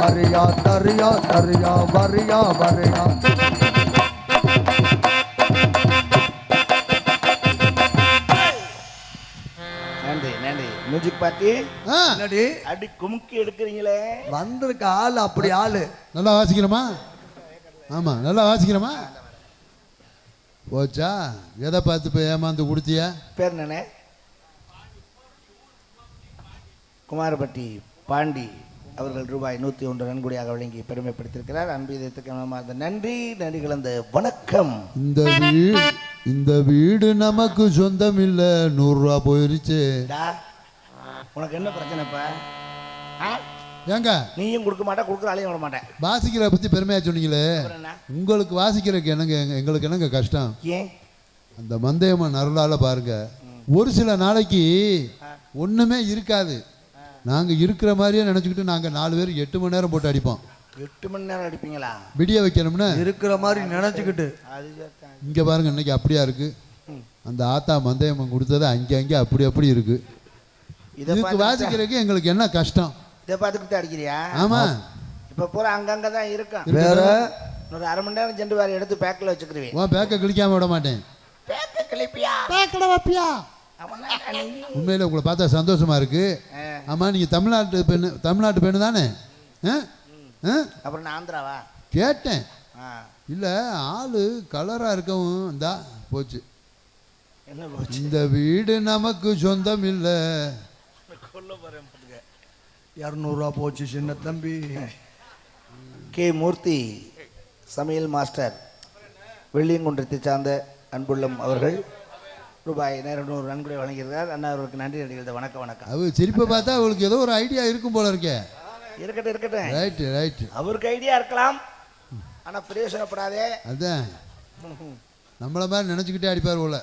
வரியா தரியா தரியா வரியா வரியா. நன்றி நன்றி. மியூசிக் என்னடி? அடி குமுக்கி எடுக்கிறீங்களே. வந்திருக்க ஆள் அப்படி ஆளு. நல்லா வாசிக்கிறோமா? ஆமா நல்லா வாசிக்கிறோமா? போச்சா? எதை பார்த்து ஏமாந்து கொடுத்தியா? பேர் என்னண்ணே? குமாரபட்டி பாண்டி. அவர்கள் ரூபாய் நூற்றி ஒன்று நன்கொடையாக வழங்கி பெருமைப்படுத்தியிருக்கிறார். அன்பு இதயத்துக்கு மனமார்ந்த நன்றி நன்றி கலந்த வணக்கம். இந்த வீடு இந்த வீடு நமக்கு சொந்தம் இல்ல நூறுரூவா போயிருச்சு. உனக்கு என்ன பிரச்சனைப்பா? ஏங்க? நீயும் கொடுக்க மாட்டேன் கொடுக்குற ஆளையும் விட மாட்டேன் வாசிக்கிற பத்தி பெருமையா சொன்னீங்களே. உங்களுக்கு வாசிக்கிறதுக்கு என்னங்க எங்க- எங்களுக்கு என்னங்க கஷ்டம்? ஏன்? அந்த மந்தயம்மன் அருளால பாருங்க. ஒரு சில நாளைக்கு ஒண்ணுமே இருக்காது. நாங்க இருக்கிற மாதிரியே நினைச்சுக்கிட்டு நாங்க நாலு பேர் எட்டு மணி நேரம் போட்டு அடிப்போம். எட்டு மணி நேரம் அடிப்பீங்களா? விடிய வைக்கணும்னு? இருக்கிற மாதிரி நினைச்சுக்கிட்டு. இங்க பாருங்க இன்னைக்கு அப்படியா இருக்கு? அந்த ஆத்தா மந்தயம்மன் கொடுத்தது அங்கே அங்கே அப்படி அப்படி இருக்கு. இதை இதுக்கு வாசிக்கிறதுக்கு எங்களுக்கு என்ன கஷ்டம்? இதை பார்த்துக்கிட்டு அடிக்கிறியா? ஆமா. இப்போ பூரா அங்கங்கே தான் இருக்கும். வேற? இன்னொரு அரை மணி நேரம் சென்று வேறு எடுத்து பேக்கில் வச்சுக்கிருவேன். உன் பேக்க கிழிக்காம விட மாட்டேன். பேக்க கிளிப்பியா பேக்கட வைப்பியா? உண்மையில உங்களை பார்த்தா சந்தோஷமா இருக்கு. ஆ, ஆமா நீங்க தமிழ்நாட்டு பெண்ணு தமிழ்நாட்டு பெண்ணு தானே? ஆ? ஆ? அப்புறம் நான் ஆந்திராவா? கேட்டேன். இல்ல ஆளு கலரா இருக்கவும் இந்தா போச்சு. என்ன போச்சு? இந்த வீடு நமக்கு சொந்தம் இல்லை கொல்ல போறேன் பாத்துக்க. இரநூறுவா போச்சு சின்ன தம்பி. கே. மூர்த்தி சமையல் மாஸ்டர் வெள்ளியங்குன்றத்தை சார்ந்த அன்புள்ளம் அவர்கள். ரூபாய் இருநூறு நன்கொடை வழங்கியிருக்கிறார். அண்ணா அவர்களுக்கு நன்றி நடிகிறது வணக்கம் வணக்கம். அவ சிரிப்பை பார்த்தா அவளுக்கு ஏதோ ஒரு ஐடியா இருக்கும் போல இருக்கே. இருக்கட்டும் இருக்கட்டும். ரைட்டு ரைட்டு அவருக்கு ஐடியா இருக்கலாம். ஆனா பிரயோசனப்படாதே. அதான். நம்மள மாதிரி நினச்சிக்கிட்டே அடிப்பார் போல.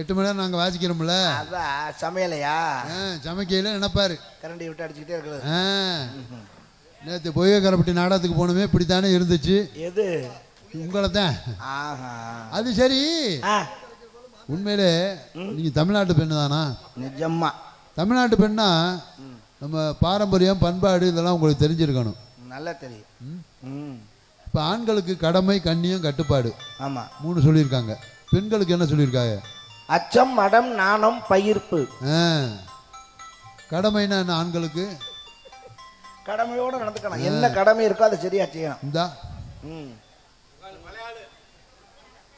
எட்டு மணி நேரம் நாங்கள் வாசிக்கிறோம்ல. அதான் சமையலையா? சமைக்கையில நினைப்பாரு. கரண்டி விட்டு அடிச்சுக்கிட்டே இருக்கிறது. நேற்று பொய்கை கரப்பட்டி நாடகத்துக்கு போனோமே இப்படித்தானே இருந்துச்சு. எது? உங்களை தான். அது சரி. உண்மையிலே நீங்கள் தமிழ்நாட்டு பெண்ணு தானா நிஜமா தமிழ்நாட்டு பெண்ணா? நம்ம பாரம்பரியம் பண்பாடு இதெல்லாம் உங்களுக்கு தெரிஞ்சிருக்கணும். நல்லா தெரியும். இப்போ ஆண்களுக்கு கடமை கண்ணியம் கட்டுப்பாடு. ஆமா. மூணு சொல்லியிருக்காங்க. பெண்களுக்கு என்ன சொல்லியிருக்காங்க? அச்சம் மடம் நாணம் பயிர்ப்பு. ஆ. கடமைன்னா என்ன ஆண்களுக்கு? கடமையோட நடந்துக்கணும். என்ன கடமை இருக்கோ அதை சரியா செய்யணும். இந்தா. ம்.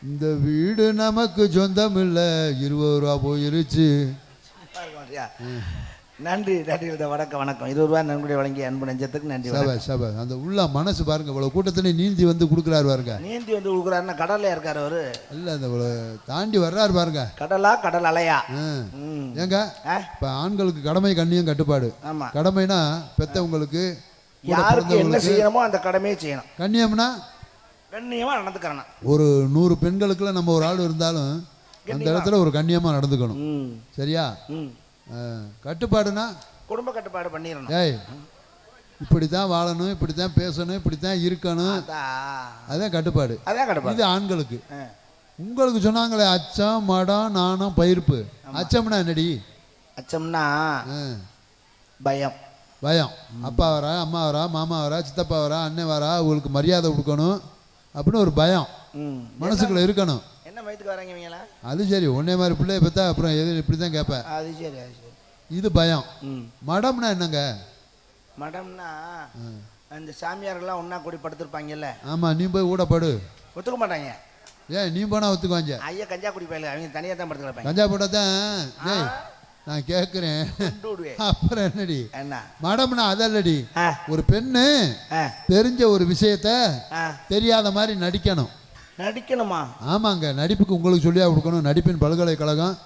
இந்த வீடு நமக்கு சொந்தம் இல்லை இருபது ரூபா போயிருச்சு? நன்றி நன்றி வணக்கம் வணக்கம். இருபது ரூபாய் நன்கொடை வழங்கிய அன்பு நெஞ்சத்துக்கு நன்றி சபை சபை. அந்த உள்ள மனசு பாருங்க இவ்வளவு கூட்டத்திலே நீந்தி வந்து கொடுக்குறாரு பாருங்க. நீந்தி வந்து கொடுக்குறாருன்னா கடல்ல இருக்காரு அவரு. இல்ல அந்த தாண்டி வர்றாரு பாருங்க. கடலா கடல் அலையா? ஏங்க? இப்ப ஆண்களுக்கு கடமை கண்ணியம் கட்டுப்பாடு. ஆமா. கடமைனா பெத்தவங்களுக்கு யாருக்கு என்ன செய்யணுமோ அந்த கடமையை செய்யணும். கண்ணியம்னா கண்ணியமா நடந்துக்கிறணும் ஒரு நூறு பெண்களுக்குள்ள நம்ம ஒரு ஆள் இருந்தாலும் அந்த இடத்துல ஒரு கண்ணியமா நடந்துக்கணும். சரியா? கட்டுப்பாடுனா? குடும்ப கட்டுப்பாடு பண்ணிடணும். ஏய் இப்படி தான் வாழணும் இப்படி தான் பேசணும் இப்படி தான் இருக்கணும் அதான் கட்டுப்பாடு. அதான் கட்டுப்பாடு. இது ஆண்களுக்கு. உங்களுக்கு சொன்னாங்களே அச்சம் மடம் நாணம் பயிர்ப்பு. அச்சம்னா என்னடி? அச்சம்னா பயம். பயம். அப்பா வரா அம்மா வரா மாமா வரா சித்தப்பா வரா அண்ணன் வரா அவங்களுக்கு மரியாதை கொடுக்கணும். அப்படின்னு ஒரு பயம். ம். மனசுக்குள்ள இருக்கணும். என்ன வயதுக்கு வராங்க இவங்களா? அது சரி உன்னே மாதிரி பிள்ளைய பார்த்தா அப்புறம் எது இப்படி தான் கேட்பேன் அது சரி அது சரி. இது பயம். ம். மடம்னா என்னங்க? மடம்னா அந்த சாமியார்கள்லாம் ஒன்றா கூடி படுத்திருப்பாங்கல்ல? ஆமாம் நீ போய் ஊடப்படு ஒத்துக்க மாட்டாங்க. ஏன் நீ போனா ஒத்துக்குவாங்க. ஐயா கஞ்சா குடி பயில அவங்க தனியாக தான் படுத்து கிடப்பாங்க கஞ்சா போட்டா தான் நான் கேட்குறேன் அப்புறம் என்னடி? என்ன? மடம்னா அதல்லடி. ஒரு பெண்ணு தெரிஞ்ச ஒரு விஷயத்த தெரியாத மாதிரி நடிக்கணும். நடிக்கணுமா? ஆமாங்க. நடிப்புக்கு உங்களுக்கு சொல்லியா கொடுக்கணும். நடிப்பின் பல்கலைக்கழகம்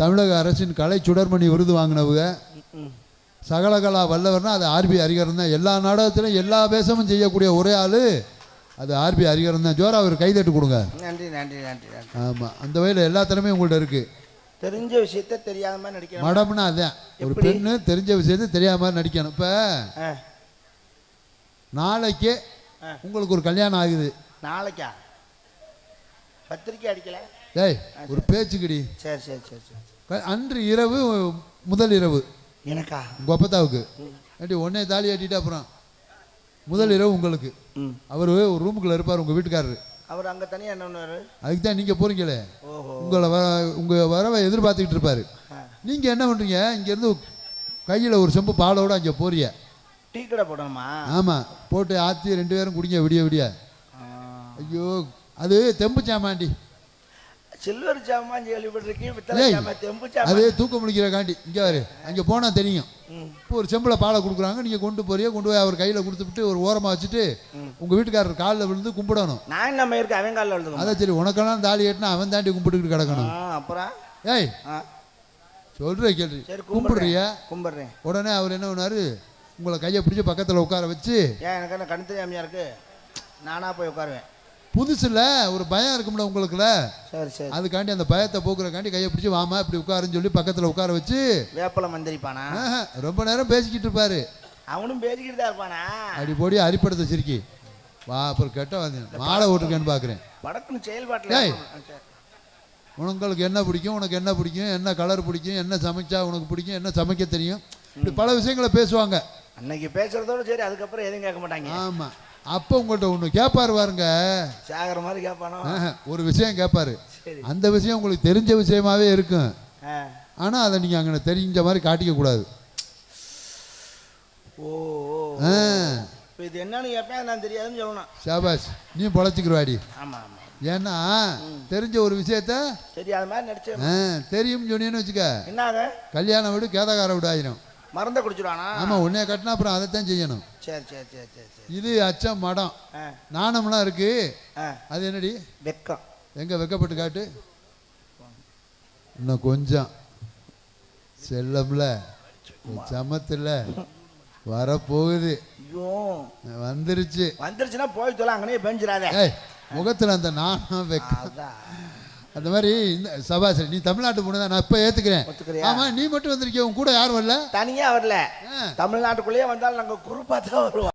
தமிழக அரசின் கலை சுடர்மணி விருது வாங்கினவங்க. சகலகலா வல்லவர்னா அது ஆர்பி ஹரிகரன் தான். எல்லா நாடகத்திலும் எல்லா வேஷமும் செய்யக்கூடிய ஒரே ஆள் அது ஆர்பி ஹரிகரன் தான். ஜோரா அவர் கைதட்டு கொடுங்க. நன்றி நன்றி நன்றி ஆமாம் அந்த வகையில் எல்லா திறமையும் உங்கள்ட்ட இருக்குது தெரிஞ்ச விஷயத்த தெரியாத மாதிரி நடிக்கணும். மடம்னா அதான். ஒரு? பெண்ணு தெரிஞ்ச விஷயத்தை தெரியாத மாதிரி நடிக்கணும். இப்போ நாளைக்கே. உங்களுக்கு ஒரு கல்யாணம் ஆகுது. நாளைக்கா? பத்திரிக்கை அடிக்கல? டேய் ஒரு பேச்சுக்கடி. சரி சரி சரி சரி. அன்று இரவு முதல் இரவு. எனக்கா? உங்கள் ஒப்பத்தாவுக்கு ஏட்டி உடனே தாலி கட்டிட்டு அப்புறம். முதல் இரவு உங்களுக்கு. அவர் ஒரு ரூமுக்குள்ள இருப்பார் உங்க வீட்டுக்காரரு. அவர் அங்கே தனியாக என்ன பண்ணுவாரு? அதுக்கு தான் நீங்க போறீங்களே. ஓஹோ. உங்களை வர உங்க வரவை எதிர்பார்த்துக்கிட்டு இருப்பாரு. ஆ. நீங்க என்ன பண்றீங்க? இங்க இருந்து கையில ஒரு செம்பு பாலோட அங்க போறீங்க டீ கடை போடணுமா? ஆமா. போட்டு ஆத்தி ரெண்டு பேரும் குடிங்க விடிய விடிய. ஐயோ அது தெம்பு சாமாண்டி சில்வர் சாமான் கேள்விப்பட்டிருக்கேன் பித்தளை சாமான் தெம்பு அது சாமான் தூக்க முடிக்கிறக்காண்டி இங்க பாரு அங்க போனா தெரியும். இப்போ ஒரு செம்பில் பாலை கொடுக்குறாங்க நீங்க கொண்டு போறிய கொண்டு போய் அவர் கையில கொடுத்துட்டு ஒரு ஓரமா வச்சுட்டு உங்க வீட்டுக்காரர் காலில் விழுந்து கும்பிடணும். நான் என்ன மயிருக்கு அவன் காலில் எழுதுங்க அதான் சரி உனக்கெல்லாம் தாலி கட்டினா அவன் தாண்டி கும்பிட்டுக்கிட்டு கிடக்கணும். அப்புறம்? ஏய் ஆ. சொல்ற கேள்வி. சரி கும்பிடுறிய? கும்பிடுறேன். உடனே அவர் என்ன பண்ணாரு உங்களை கையை பிடிச்சி பக்கத்துல உட்கார வச்சு ஏன் எனக்கு என்ன கண் தெரியாமையா இருக்கு? நானா போய் உட்காருவேன். புதுசுல ஒரு பயம் இருக்கும்ல உங்களுக்குல? சரி சரி. அதுக்காண்டி அந்த பயத்தை போக்குறக்காண்டி கையை பிடிச்சி வாமா இப்படி உட்காருன்னு சொல்லி பக்கத்துல உட்கார வச்சு வேப்பல மந்திரிப்பானா? ரொம்ப நேரம் பேசிக்கிட்டு இருப்பாரு. அவனும் பேசிக்கிட்டு தான் இருப்பானா? அப்படி போடி அரிப்படுத்த சிரிக்கி. வா அப்புறம் கெட்ட வந்தேன் மாலை ஓட்டுருக்கேன்னு பார்க்குறேன் படக்குன்னு செயல்பாட்டில். உங்களுக்கு என்ன பிடிக்கும் உனக்கு என்ன பிடிக்கும் என்ன கலர் பிடிக்கும் என்ன சமைச்சா உனக்கு பிடிக்கும் என்ன சமைக்க தெரியும்? இப்படி பல விஷயங்களை பேசுவாங்க. அன்னைக்கு பேசுறதோட சரி அதுக்கப்புறம் எதுவும் கேட்க மாட்டாங்க. ஆமா. அப்போ உங்கள்கிட்ட ஒன்று கேட்பாரு பாருங்க. சாகர மாதிரி கேட்பானோ ஒரு விஷயம் கேட்பாரு அந்த விஷயம் உங்களுக்கு தெரிஞ்ச விஷயமாவே இருக்கும். ஆனால் அதை நீங்கள் அங்கே தெரிஞ்ச மாதிரி காட்டிக்க கூடாது. ஓ இது என்னன்னு கேட்பேன் நான் தெரியாதுன்னு சொல்லணும். ஷாபாஷ் நீ பொழைச்சிக்கிருவாடி. ஆமாம் ஆமாம் ஏன்னா தெரிஞ்ச ஒரு விஷயத்த சரி அது மாதிரி நடிச்சு ஆ, தெரியும்னு சொன்னீன்னு வச்சுக்க. என்னாக? கல்யாணம் வீடு கேதகார வீடு ஆயிரும். மருந்தை குடிச்சிடுவானா? ஆமாம் உன்னைய கட்டினா அப்புறம் அதைத்தான் செய்யணும். சரி சரி சரி சரி சரி. இது அச்சம் மடம். நாணம்லாம் இருக்கு. அது என்னடி? வெக்கம். எங்க வெக்கப்பட்டு காட்டு? இன்னும் கொஞ்சம். செல்லம்ல. சமத்துல. வரப்போகுது. ஐயோ. வந்துருச்சு. வந்துருச்சுன்னா போய் தொலை அங்கனே பெஞ்சிடாத முகத்துல அந்த நாணம் வெக்க அதான். அந்த மாதிரி இந்த சபாசரி நீ தமிழ்நாட்டு பொண்ணு தான் நான் இப்ப ஏத்துக்கிறேன். ஒத்துக்கிறியா? ஆமா நீ மட்டும் வந்திருக்கிய? உன் கூட யாரும் வரல? தனியா வரல. தமிழ்நாட்டுக்குள்ளேயே வந்தாலும் நாங்க குரூப்பா தான் வருவோம்.